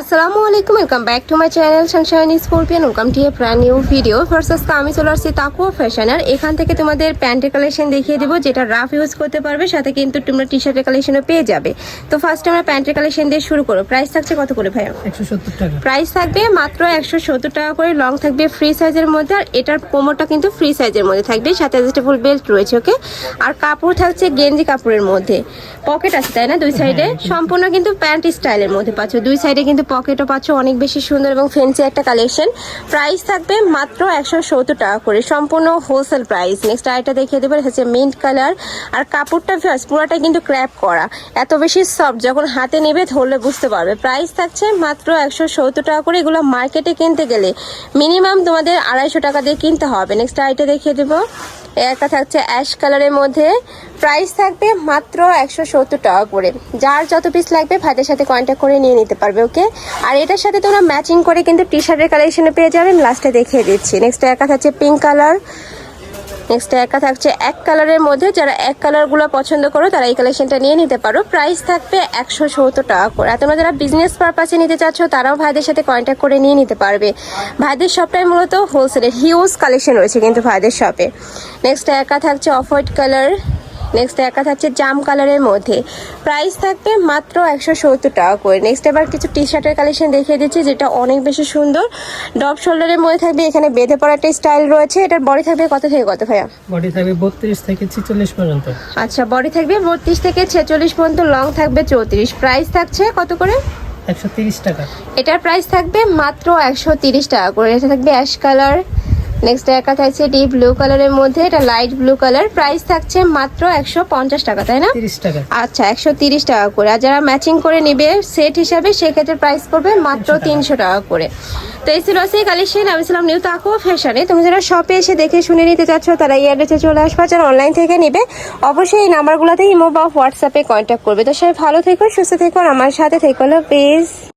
আসসালামু আলাইকুম welcome back to my channel sunshine scorpion welcome to a brand new video versus আমি চলে আসছি তাকুয়া ফ্যাশন আর এখান থেকে তোমাদের প্যান্টের কালেকশন দেখিয়ে দেবো যেটা রাফ ইউজ করতে পারবে সাথে কিন্তু তোমরা টি শার্টের কালেকশনও পেয়ে যাবে। তো ফার্স্ট আমরা প্যান্টের কালেকশন দিয়ে শুরু করো প্রাইস থাকছে কত করে ভাইয়া? একশো টাকা। প্রাইস থাকবে মাত্র একশো সত্তর টাকা করে লং থাকবে ফ্রি সাইজের মধ্যে আর এটার কোমরটা কিন্তু ফ্রি সাইজের মধ্যে থাকবে সাথে অ্যাডজাস্টেবল বেল্ট রয়েছে ওকে আর কাপড় থাকছে গেঞ্জি কাপড়ের মধ্যে। পকেট আছে তাই না? দুই সাইডে সম্পূর্ণ কিন্তু প্যান্ট স্টাইলের মধ্যে পাচ্ছ। দুই সাইডে কিন্তু পকেটও পাচ্ছ, অনেক বেশি সুন্দর এবং ফেন্সি একটা কালেকশন প্রাইস থাকবে মাত্র একশো সত্তর টাকা করে। সম্পূর্ণ হোলসেল প্রাইস নেক্সট আরেকটা দেখিয়ে দেবো হচ্ছে মিন্ট কালার আর কাপড়টা ফার্স্ট পুরোটা কিন্তু ক্র্যাপ করা। এত বেশি সফট যখন হাতে নেবে ধরলে বুঝতে পারবে। প্রাইস থাকছে মাত্র একশো সত্তর টাকা করে। এগুলো মার্কেটে কিনতে গেলে মিনিমাম তোমাদের আড়াইশো টাকা দিয়ে কিনতে হবে। নেক্সট আইটা দেখিয়ে দেবো। একটা থাকছে অ্যাশ কালারের মধ্যে। প্রাইস থাকবে মাত্র একশো সত্তর টাকা করে। যার যত পিস লাগবে ভাইদের সাথে কন্ট্যাক্ট করে নিয়ে নিতে পারবে ওকে আর এটার সাথে তোমরা ম্যাচিং করে কিন্তু টি শার্টের কালেকশনে পেয়ে যাবেন লাস্টে দেখিয়ে দিচ্ছি। নেক্সট একটা থাকছে পিঙ্ক কালার নেক্সট একা থাকছে এক কালারের মধ্যে। যারা এক কালারগুলো পছন্দ করো, তারা এই কালেকশনটা নিয়ে নিতে পারো। প্রাইস থাকবে একশো সত্তর টাকা করে। আর তোমরা যারা বিজনেস পারপাসে নিতে চাচ্ছ, তারাও ভাইদের সাথে কন্ট্যাক্ট করে নিয়ে নিতে পারবে। ভাইদের শপটাই মূলত হোলসেলের হিউজ কালেকশন রয়েছে কিন্তু ভাইদের শপে নেক্সট একা থাকছে অফ হোয়াইট কালার নেক্সট একা থাকছে জাম কালারের মধ্যে। প্রাইস থাকবে মাত্র একশো সত্তর টাকা করে। নেক্সট এবার কিছু টি শার্টের কালেকশন দেখিয়ে দিচ্ছি যেটা অনেক বেশি সুন্দর। ডপ শোল্ডারের মধ্যে থাকবে এখানে বেঁধে পড়া একটা স্টাইল রয়েছে। এটার বডি থাকবে কত থেকে কত ভাইয়া? বডি থাকবে বত্রিশ থেকে ছিচল্লিশ পর্যন্ত। আচ্ছা বডি থাকবে বত্রিশ থেকে ছেচল্লিশ পর্যন্ত লং থাকবে চৌত্রিশ। প্রাইস থাকছে কত করে? একশো তিরিশ টাকা। এটার প্রাইস থাকবে মাত্র একশো তিরিশ টাকা করে। এটা থাকবে অ্যাশ কালার নেক্সট একা থাকছে ডিপ ব্লু কালারের মধ্যে। এটা লাইট ব্লু কালার প্রাইস থাকছে মাত্র একশো পঞ্চাশ টাকা তাই না? আচ্ছা একশো তিরিশ টাকা করে। আর যারা ম্যাচিং করে নেবে সেট হিসাবে সেক্ষেত্রে প্রাইস পড়বে মাত্র তিনশো টাকা করে। তো এই ছিল সেই কালেকশন আমি ছিলাম নিউ তাকো ফ্যাশনে তুমি যারা শপে এসে দেখে শুনে নিতে চাচ্ছ তারা এই অ্যাড্রেসে চলে আসবে। যারা অনলাইন থেকে নিবে অবশ্যই এই নাম্বারগুলোতে ইমো বা হোয়াটসঅ্যাপে কন্ট্যাক্ট করবে। তো সবাই ভালো থেকো সুস্থ থেকো আমার সাথে থেকো প্লিজ